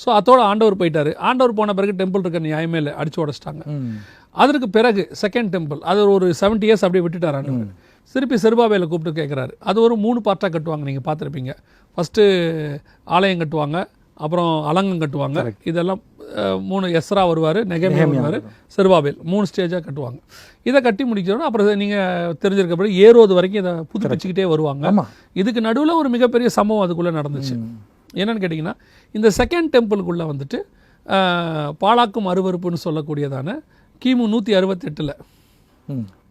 ஸோ அதோட ஆண்டவர் போயிட்டாரு. ஆண்டவர் போன பிறகு டெம்பிள் இருக்க நியாயமே இல்லை. அடிச்சு உடச்சிட்டாங்க. அதற்கு பிறகு செகண்ட் டெம்பிள் அது ஒரு செவன்டி இயர்ஸ் அப்படியே விட்டுட்டார் ஆண்டவர். திருப்பி செருபாபேல கூப்பிட்டு கேட்குறாரு அது ஒரு மூணு பார்ட்டாக கட்டுவாங்க. நீங்கள் பார்த்துருப்பீங்க. ஃபஸ்ட்டு ஆலயம் கட்டுவாங்க. அப்புறம் அலங்கம் கட்டுவாங்க. இதெல்லாம் மூணு எஸ்ரா வருவார் நெகமியா வருவார் செருபாபேல். மூணு ஸ்டேஜாக கட்டுவாங்க. இதை கட்டி முடிக்கிறோன்னா அப்புறம் நீங்கள் தெரிஞ்சிருக்க பிறகு ஏரோது வரைக்கும் இதை புதுப்பிச்சுக்கிட்டே வருவாங்க. இதுக்கு நடுவில் ஒரு மிகப்பெரிய சம்பவம் அதுக்குள்ளே நடந்துச்சு. என்னன்னு கேட்டிங்கன்னா இந்த செகண்ட் டெம்பிளுக்குள்ளே வந்துட்டு ஆஹ், பாழாக்கும் அருவருப்புன்னு சொல்லக்கூடியதான கிமு நூற்றி அறுபத்தெட்டில்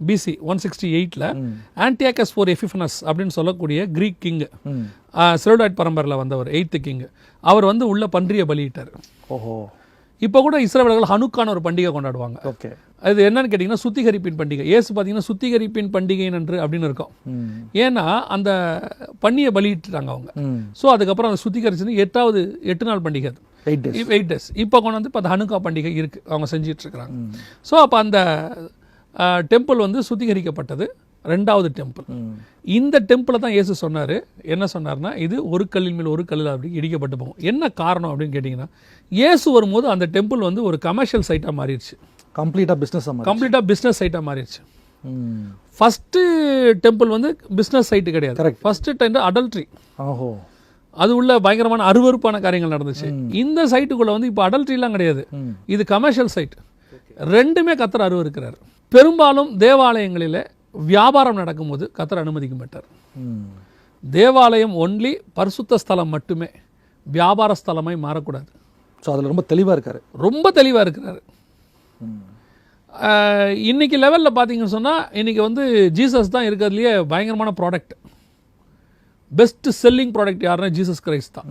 பிசி ஒன் சிக்ஸ்டி எயிட்டில் ஆன்டியாக்கஸ் ஃபோர் எஃபிஃபனஸ் அப்படின்னு சொல்லக்கூடிய கிரீக் கிங் ம். சிரோடாய்ட் பரம்பரையில் வந்தவர் எயித்து கிங் அவர் வந்து உள்ள பன்றியை பலியிட்டார். ஓஹோ. இப்போ கூட இஸ்ரேலர்கள் ஹனுக்கான ஒரு பண்டிகை கொண்டாடுவாங்க. ஓகே. அது என்னன்னு கேட்டிங்கன்னா சுத்திகரிப்பின் பண்டிகை. ஏசு பார்த்தீங்கன்னா சுத்திகரிப்பின் பண்டிகை நன்று அப்படின்னு இருக்கும். ஏன்னா அந்த பன்னியை பலியிட்டுட்டாங்க அவங்க. ஸோ அதுக்கப்புறம் அதை சுத்திகரிச்சு எட்டாவது எட்டு நாள் பண்டிகை அது. எயிட் டேஸ் இப்போ கொண்டு வந்து இப்போ அந்த ஹனுக்கா பண்டிகை இருக்குது அவங்க செஞ்சிட்டு இருக்கிறாங்க ஸோ அப்போ அந்த டெம்பிள் வந்து சுத்திகரிக்கப்பட்டது. ரெண்டாவது டெம்பிள். இந்த டெம்பிளை தான் இயேசு சொன்னார். என்ன சொன்னார்னா இது ஒரு கல்லின் மேல் ஒரு கல்லில் அப்படி இடிக்கப்பட்டு போகும். என்ன காரணம் அப்படின்னு கேட்டிங்கன்னா இயேசு வரும்போது அந்த டெம்பிள் வந்து ஒரு கமர்ஷியல் சைட்டாக மாறிடுச்சு. கம்ப்ளீட்டாக பிஸ்னஸ் கம்ப்ளீட்டாக பிஸ்னஸ் சைட்டாக மாறிடுச்சு. ஃபஸ்ட்டு டெம்பிள் வந்து பிஸ்னஸ் சைட்டு கிடையாது. Correct. ஃபஸ்ட்டு டைம் அடல்ட்ரி ஓஹோ அது உள்ள பயங்கரமான அருவருப்பான காரியங்கள் நடந்துச்சு. இந்த சைட்டுக்குள்ள வந்து இப்போ அடல்ட்ரிலாம் கிடையாது. இது கமர்ஷியல் சைட் ரெண்டுமே கத்தர் அருவருக்கிறார். பெரும்பாலும் தேவாலயங்களில் வியாபாரம் நடக்கும்போது கத்தர் அனுமதிக்க மாட்டார் தேவாலயம் ஒன்லி பரிசுத்த ஸ்தலம் மட்டுமே. வியாபார ஸ்தலமாய் மாறக்கூடாது. ஸோ அதில் ரொம்ப தெளிவாக இருக்காரு. ரொம்ப தெளிவாக இருக்கிறாரு. இன்னைக்கு லெவலில் பார்த்தீங்கன்னு சொன்னால் இன்னைக்கு வந்து ஜீசஸ் தான் இருக்கிறதுலையே பயங்கரமான ப்ராடக்ட் பெஸ்ட் செல்லிங் ப்ராடக்ட் யாருன்னா ஜீசஸ் கிரைஸ்ட் தான்.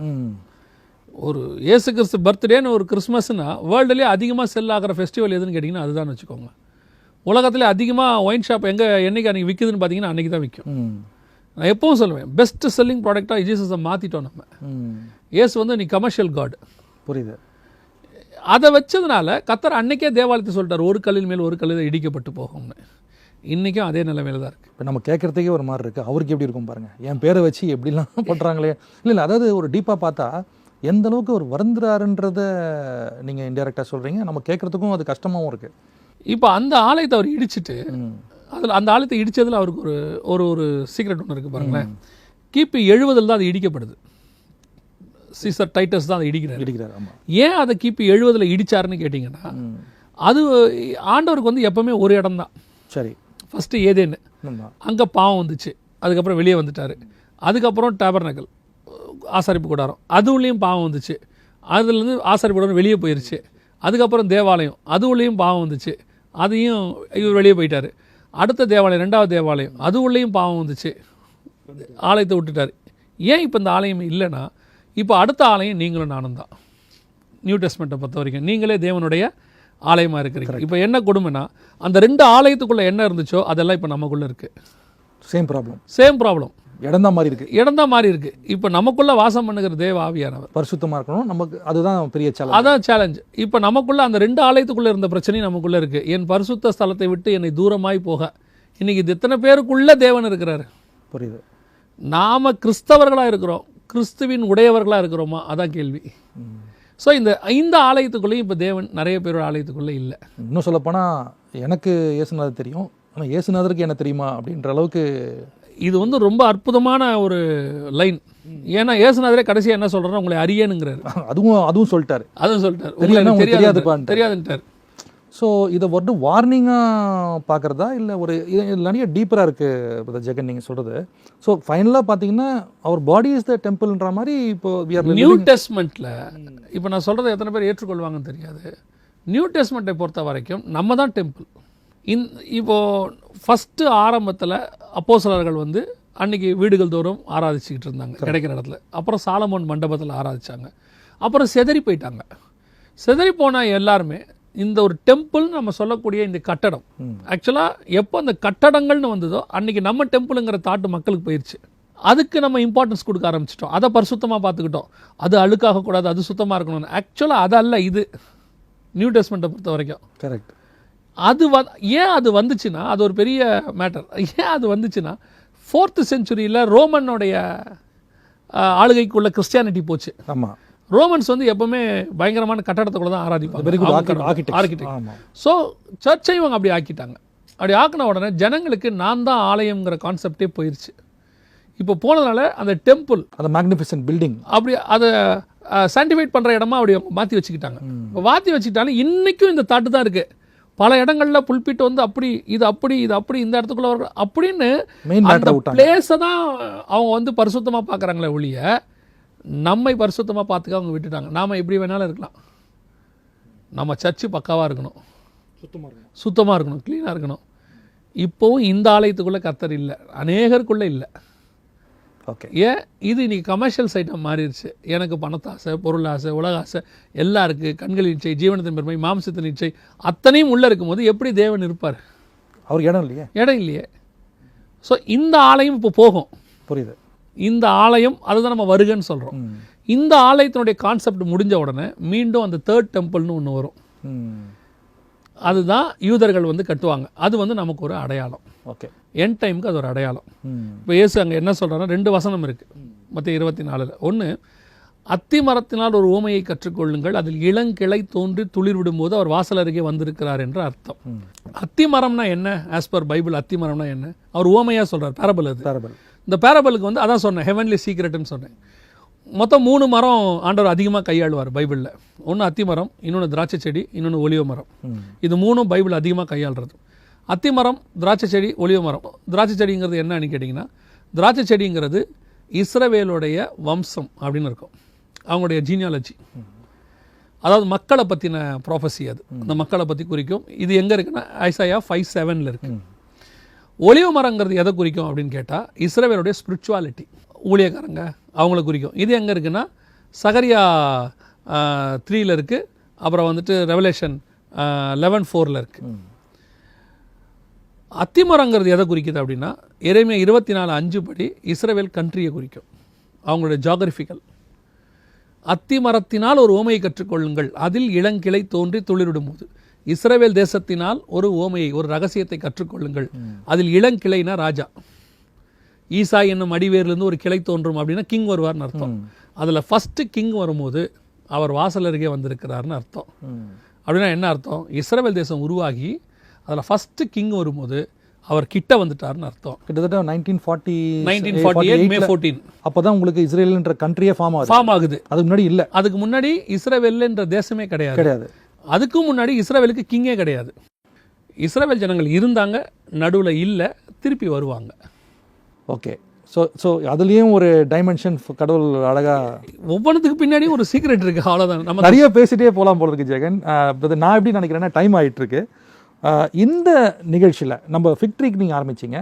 ஒரு இயேசு கிறிஸ்து பர்த்டேன்னு ஒரு கிறிஸ்மஸ்னா வேர்ல்டுலேயே அதிகமாக செல் ஆகிற ஃபெஸ்டிவல் எதுன்னு கேட்டிங்கன்னா அதுதான் வச்சுக்கோங்க. உலகத்தில் அதிகமாக ஒயின் ஷாப் எங்கே என்னைக்கு அன்றைக்கி விற்குதுன்னு பார்த்தீங்கன்னா அன்றைக்கி தான் விற்கும் நான் எப்பவும் சொல்லுவேன் பெஸ்ட் செல்லிங் ப்ராடக்டாக ஜீசஸை மாற்றிட்டோம் நம்ம. இயேசு வந்து நீ கமர்ஷியல் காட் புரியுது. அதை வச்சதுனால கத்தர் அன்னைக்கே தேவாலயத்தை சொல்லிட்டார் ஒரு கல்லின் மேல் ஒரு கல்லில் இடிக்கப்பட்டு போகும்னு. இன்றைக்கும் அதே நிலைமையில தான் இருக்குது இப்போ நம்ம கேட்குறதுக்கே ஒரு மாதிரி இருக்குது அவருக்கு எப்படி இருக்கும் பாருங்க. என் பேரை வச்சு எப்படிலாம் பண்ணுறாங்களே இல்லை இல்லை அதாவது ஒரு டீப்பாக பார்த்தா எந்த அளவுக்கு அவர் வருந்துறாருன்றத நீங்கள் இன்டெரக்டாக சொல்கிறீங்க நம்ம கேட்குறதுக்கும் அது கஷ்டமாகவும் இருக்குது இப்போ அந்த ஆலயத்தை அவர் இடிச்சிட்டு அதில் அந்த ஆலயத்தை இடிச்சதுல அவருக்கு ஒரு ஒரு ஒரு சீக்ரெட் ஒன்று இருக்குது பாருங்களேன். கிபி எழுபதில் தான் அது இடிக்கப்படுது. சீசர் டைட்டஸ் தான் அதை இடிக்கிறார். இடிக்கிறார் ஆமாம் ஏன் அதை கிபி எழுபதில் இடிச்சாருன்னு கேட்டிங்கன்னா அது ஆண்டவருக்கு வந்து எப்பவுமே ஒரு இடம் தான். சரி. ஃபஸ்ட்டு ஏதேன்னு அங்கே பாவம் வந்துச்சு. அதுக்கப்புறம் வெளியே வந்துட்டார். அதுக்கப்புறம் டேபர்னகல் ஆசாரிப்பு கூடாரம். அதுவுலேயும் பாவம் வந்துச்சு. அதுலேருந்து ஆசாரிப்பு கூடாரம் வெளியே போயிருச்சு. அதுக்கப்புறம் தேவாலயம் அதுவுள்ளேயும் பாவம் வந்துச்சு. அதையும் இவர் வெளியே போயிட்டார். அடுத்த தேவாலயம் ரெண்டாவது தேவாலயம் அது உள்ளேயும் பாவம் வந்துச்சு. ஆலயத்தை விட்டுட்டார். ஏன் இப்போ இந்த ஆலயம் இல்லைன்னா இப்போ அடுத்த ஆலயம் நீங்களும் நானும் தான். நியூ டெஸ்ட்மெண்ட்டை பொறுத்த வரைக்கும் நீங்களே தேவனுடைய ஆலயமாக இருக்கிறீங்க. இப்போ என்ன கொடுமைனா அந்த ரெண்டு ஆலயத்துக்குள்ளே என்ன இருந்துச்சோ அதெல்லாம் இப்போ நமக்குள்ளே இருக்குது சேம் ப்ராப்ளம் சேம் ப்ராப்ளம் இடம் தான் மாதிரி இருக்குது இடம் தான் மாறி இருக்கு. இப்போ நமக்குள்ள வாசம் பண்ணுகிற தேவ ஆவியானவர் பரிசுத்தமாக இருக்கணும். நமக்கு அதுதான் பெரிய சேலஞ்ச் அதான் சேலஞ்ச் இப்போ நமக்குள்ள அந்த ரெண்டு ஆலயத்துக்குள்ள இருந்த பிரச்சனையும் நமக்குள்ள இருக்கு. என் பரிசுத்த ஸ்தலத்தை விட்டு என்னை தூரமாய் போக. இன்னைக்கு இது எத்தனை பேருக்குள்ள தேவன் இருக்கிறாரு? புரியுது. நாம கிறிஸ்தவர்களா இருக்கிறோம். கிறிஸ்துவின் உடையவர்களா இருக்கிறோமா? அதான் கேள்வி. ஸோ இந்த இந்த ஆலயத்துக்குள்ளேயும் இப்போ தேவன் நிறைய பேரோட ஆலயத்துக்குள்ளே இல்லை. இன்னும் சொல்லப்போனால் எனக்கு இயேசுநாதர் தெரியும். ஆனால் இயேசுநாதருக்கு என்ன தெரியுமா அப்படின்ற அளவுக்கு இது வந்து ரொம்ப அற்புதமான ஒரு லைன். ஏன்னா ஏசுநாதரே கடைசியா என்ன சொல்றாரு உங்களை அறியனுங்கிறாரு. அதுவும் அதுவும் சொல்லிட்டாரு. அதுவும் சொல்லிட்டாரு. உங்களுக்கு தெரியாது. தெரியாதுன்ட்டார். ஸோ இதை வந்து வார்னிங்காக பார்க்குறதா? இல்லை ஒரு நிறைய டீப்பராக இருக்குது ஜெகன் நீங்கள் சொல்கிறது ஸோ ஃபைனலாக பார்த்தீங்கன்னா அவர் பாடி இஸ் த டெம்பிள்ன்ற மாதிரி இப்போ நியூ டெஸ்ட்மெண்ட்ல இப்போ நான் சொல்றதை எத்தனை பேர் ஏற்றுக்கொள்வாங்கன்னு தெரியாது. நியூ டெஸ்ட்மெண்ட்டை பொறுத்த வரைக்கும் நம்ம தான் டெம்பிள் இந் இப்போ ஃபஸ்ட்டு ஆரம்பத்தில் அப்போஸ்தலர்கள் வந்து அன்னைக்கு வீடுகள் தோறும் ஆராதிச்சுக்கிட்டு இருந்தாங்க கிடைக்கிற இடத்துல. அப்புறம் சாலமோன் மண்டபத்தில் ஆராதிச்சாங்க. அப்புறம் செதறி போயிட்டாங்க. செதறி போன எல்லாருமே இந்த ஒரு டெம்பிள் நம்ம சொல்லக்கூடிய இந்த கட்டடம். ஆக்சுவலாக எப்போ அந்த கட்டடங்கள்னு வந்ததோ அன்னைக்கு நம்ம டெம்பிளுங்கிற தாட்டு மக்களுக்கு போயிடுச்சு அதுக்கு நம்ம இம்பார்ட்டன்ஸ் கொடுக்க ஆரம்பிச்சிட்டோம். அதை பரிசுத்தமாக பார்த்துக்கிட்டோம். அது அழுக்காக கூடாது அது சுத்தமாக இருக்கணும்னு. ஆக்சுவலாக அது அல்ல இது. நியூ டெஸ்ட்மெண்ட்டை பொறுத்த வரைக்கும் கரெக்ட் அது வ ஏன் அது வந்துச்சுன்னா அது ஒரு பெரிய மேட்டர் ஏன் அது வந்துச்சுன்னா ஃபோர்த்து செஞ்சுரியில் ரோமனுடைய ஆளுகைக்குள்ள கிறிஸ்டியானிட்டி போச்சு. ஆமாம் ரோமன்ஸ் வந்து எப்பவுமே பயங்கரமான கட்டடத்துக்குள்ள தான் ஆராதிப்பாங்க. ஆர்கிடெக்ட் ஸோ சர்ச்சை இவங்க அப்படி ஆக்கிட்டாங்க. அப்படி ஆக்கின உடனே ஜனங்களுக்கு நான் தான் ஆலயம்ங்கிற கான்செப்டே போயிருச்சு. இப்போ போனதுனால அந்த டெம்பிள் அந்த மேக்னிஃபிசன்ட் பில்டிங் அப்படி அதை சயின்டிஃபைட் பண்ணுற இடமா அப்படி மாற்றி வச்சுக்கிட்டாங்க. இப்போ மாற்றி வச்சுக்கிட்டாலும் இன்றைக்கும் இந்த தாட்டு தான் இருக்குது பல இடங்கள்ல புல்பிட் வந்து அப்படி இது அப்படி இது அப்படி இந்த இடத்துக்குள்ள வர அப்படின்னு அந்த பிளேஸை தான் அவங்க வந்து பரிசுத்தமாக பார்க்குறாங்களே ஒழிய நம்மை பரிசுத்தமாக பார்த்துக்க அவங்க விட்டுட்டாங்க. நாம் எப்படி வேணாலும் இருக்கலாம். நம்ம சர்ச்சு பக்காவாக இருக்கணும். சுத்தமாக இருக்கும் சுத்தமாக இருக்கணும் க்ளீனாக இருக்கணும். இப்போவும் இந்த ஆலயத்துக்குள்ளே கத்தர் இல்லை. அநேகருக்குள்ளே இல்லை. ஓகே ஏன்? இது இன்னைக்கு கமர்ஷியல் சைட்டாக மாறிடுச்சு. எனக்கு பணத்தாசை பொருள் ஆசை உலக ஆசை எல்லாம் இருக்குது கண்களின் இச்சை ஜீவனத்தின் பெருமை மாம்சத்தின் இச்சை அத்தனையும் உள்ளே இருக்கும்போது எப்படி தேவன் இருப்பார்? அவருக்கு இடம் இல்லையே? இடம் இல்லையே. ஸோ இந்த ஆலயம் இப்போ போகும். புரியுது. இந்த ஆலயம் அதுதான் நம்ம வருகன்னு சொல்கிறோம் இந்த ஆலயத்தினுடைய கான்செப்ட் முடிஞ்ச உடனே மீண்டும் அந்த தேர்ட் டெம்பிள்னு ஒன்று வரும். அதுதான் யூதர்கள் வந்து கட்டுவாங்க. அது வந்து நமக்கு ஒரு அடையாளம். ஓகே. என் டைமுக்கு அது ஒரு அடையாளம். இப்போ இயேசு அங்கே என்ன சொல்கிறாருன்னா ரெண்டு வசனம் இருக்குது மற்ற இருபத்தி நாலில் ஒன்று அத்தி மரத்தினால் ஒரு ஊமையை கற்றுக்கொள்ளுங்கள். அதில் இளங்கிளை தோன்றி துளிர் விடும்போது அவர் வாசல் அருகே வந்திருக்கிறார் என்ற அர்த்தம். அத்தி மரம்னா என்ன? ஆஸ் பர் பைபிள் அத்தி மரம்னா என்ன? அவர் ஊமையாக சொல்றார் பேரபல் அது. பேரபல் இந்த பேரபலுக்கு வந்து அதான் சொன்னேன் ஹெவன்லி சீக்ரெட்னு சொன்னேன். மொத்தம் மூணு மரம் ஆண்டவர் அதிகமாக கையாளுவார் பைபிளில். ஒன்று அத்தி மரம் இன்னொன்று திராட்சை செடி இன்னொன்று ஒலிவ மரம். இது மூணும் பைபிள் அதிகமாக கையாளுறது. அத்தி மரம் திராட்சை செடி ஒலிவ மரம். திராட்சை செடிங்கிறது என்னன்னு கேட்டிங்கன்னா திராட்சை செடிங்கிறது இஸ்ரவேலுடைய வம்சம் அப்படின்னு இருக்கும். அவங்களுடைய ஜீனியாலஜி அதாவது மக்களை பற்றின ப்ராஃபஸி அது. அந்த மக்களை பற்றி குறிக்கும். இது எங்கே இருக்குன்னா ஐசாயா ஃபைவ் செவனில் இருக்கு. ஒளிவு மரங்கிறது எதை குறிக்கும் அப்படின்னு கேட்டால் இஸ்ரவேலுடைய ஸ்பிரிச்சுவாலிட்டி ஊழியக்காரங்க அவங்கள குறிக்கும். இது எங்கே இருக்குன்னா சகரியா த்ரீல இருக்குது அப்புறம் வந்துட்டு ரெவலேஷன் லெவன் ஃபோரில் இருக்குது அத்திமரங்கிறது எதை குறிக்குது அப்படின்னா இறைமையா இருபத்தி நாலு அஞ்சு படி இஸ்ரவேல் கண்ட்ரியை குறிக்கும். அவங்களுடைய ஜாகிரபிக்கல் அத்திமரத்தினால் ஒரு ஓமையை கற்றுக்கொள்ளுங்கள். அதில் இளங்கிளை தோன்றி துளிரிடும் போது இஸ்ரவேல் தேசத்தினால் ஒரு ஓமையை ஒரு ரகசியத்தை கற்றுக்கொள்ளுங்கள். அதில் இளங்கிளைனா ராஜா. ஈசா என்னும் அடிவேர்லேருந்து ஒரு கிளை தோன்றும் அப்படின்னா கிங் வருவார்னு அர்த்தம். அதில் ஃபஸ்ட்டு கிங் வரும்போது அவர் வாசல் அருகே வந்திருக்கிறாருன்னு அர்த்தம். அப்படின்னா என்ன அர்த்தம்? இஸ்ரவேல் தேசம் உருவாகி அதில் ஃபஸ்ட்டு கிங் வரும்போது அவர் கிட்ட வந்துட்டாருன்னு அர்த்தம். கிட்டத்தட்ட nineteen forty nineteen forty eight May fourteen அப்பதான் உங்களுக்கு இஸ்ரேல்ன்ற கண்ட்ரியே ஃபார்ம் ஆகுது. ஃபார்ம் ஆகுது. அதுக்கு முன்னாடி இல்ல. அதுக்கு முன்னாடி இஸ்ரவேல்ன்ற தேசமே கிடையாது. கிடையாது. அதுக்கும் முன்னாடி இஸ்ரவேலுக்கு கிங்கே கிடையாது. இஸ்ரவேல் ஜனங்கள் இருந்தாங்க நடுவில் இல்லை திருப்பி வருவாங்க. ஓகே. ஸோ ஸோ அதுலேயும் ஒரு டைமென்ஷன் கடவுள் அழகா ஒவ்வொன்றுத்துக்கு பின்னாடியும் ஒரு சீக்ரெட் இருக்கு அவ்வளோதான் நம்ம நிறைய பேசிட்டே போகலாம் போல இருக்கு ஜெகன். நான் எப்படி நினைக்கிறேன்னா டைம் ஆஹ் இந்த நிகழ்ச்சியில் நம்ம ஃபிக்ட்ரிக்கு நீங்கள் ஆரம்பிச்சிங்க.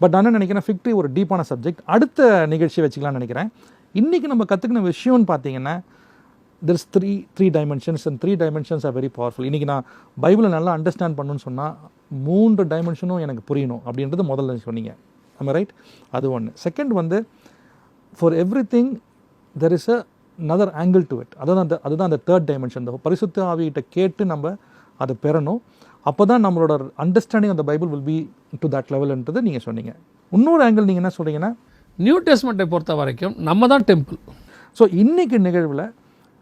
பட் நான் என்ன நினைக்கிறேன் ஃபிக்ட்ரி ஒரு டீப்பான சப்ஜெக்ட் அடுத்த நிகழ்ச்சியை வச்சுக்கலாம்னு நினைக்கிறேன். இன்றைக்கி நம்ம கற்றுக்கின விஷயம்னு பார்த்தீங்கன்னா there's three three dimensions and three dimensions are very powerful இன்றைக்கி நான் பைபிளை நல்லா அண்டர்ஸ்டாண்ட் பண்ணணும்னு சொன்னால் மூன்று டைமென்ஷனும் எனக்கு புரியணும் அப்படின்றது முதல்ல சொன்னீங்க. நம்ம ரைட் அது ஒன்று செகண்ட் வந்து for everything there is another angle to it அதுதான் அந்த அதுதான் அந்த தேர்ட் டைமென்ஷன் இந்த பரிசுத்த ஆவியிட்ட கேட்டு நம்ம அதை பெறணும். அப்போ தான் நம்மளோட அண்டர்ஸ்டாண்டிங் அந்த Bible will be to that லெவல்ன்றது நீங்கள் சொன்னீங்க. இன்னொரு ஆங்கிள் நீங்கள் என்ன சொல்றீங்கன்னா நியூ டெஸ்ட்மெண்ட்டை பொறுத்த வரைக்கும் நம்ம தான் டெம்பிள் ஸோ இன்னைக்கு நிகழ்வில்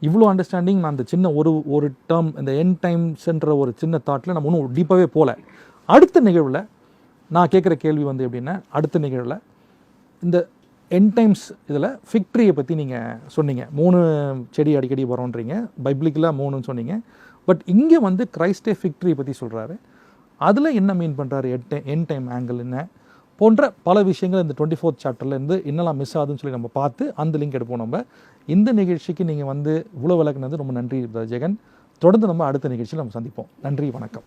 இவ்வளோ அண்டர்ஸ்டாண்டிங் நான் அந்த சின்ன ஒரு ஒரு டேர்ம் இந்த என் டைம்ஸ்ன்ற ஒரு சின்ன தாட்டில் நம்ம இன்னும் டீப்பாகவே போகல. அடுத்த நிகழ்வில் நான் கேட்குற கேள்வி வந்து எப்படின்னா அடுத்த நிகழ்வில் இந்த என் டைம்ஸ் இதில் ஃபிக்ட்ரியை பற்றி நீங்கள் சொன்னீங்க. மூணு செடி அடிக்கடி வரோன்றீங்க. பைபிளிக்கலாக மூணுன்னு சொன்னீங்க. பட் இங்கே வந்து கிரைஸ்டே ஃபிக்ட்ரியை பற்றி சொல்கிறாரு அதில் என்ன மீன் பண்ணுறாரு எட் என் டைம் ஆங்கிள் என்ன? போன்ற பல விஷயங்கள் இந்த டுவெண்ட்டி ஃபோர்த் சாப்டர்லேருந்து என்னெல்லாம் மிஸ் ஆகுதுன்னு சொல்லி நம்ம பார்த்து அந்த லிங்க் எடுப்போம் நம்ம. இந்த நிகழ்ச்சிக்கு நீங்கள் வந்து உழவு விளக்குனது ரொம்ப நன்றி ஜெகன். தொடர்ந்து நம்ம அடுத்த நிகழ்ச்சியில் நம்ம சந்திப்போம். நன்றி வணக்கம்.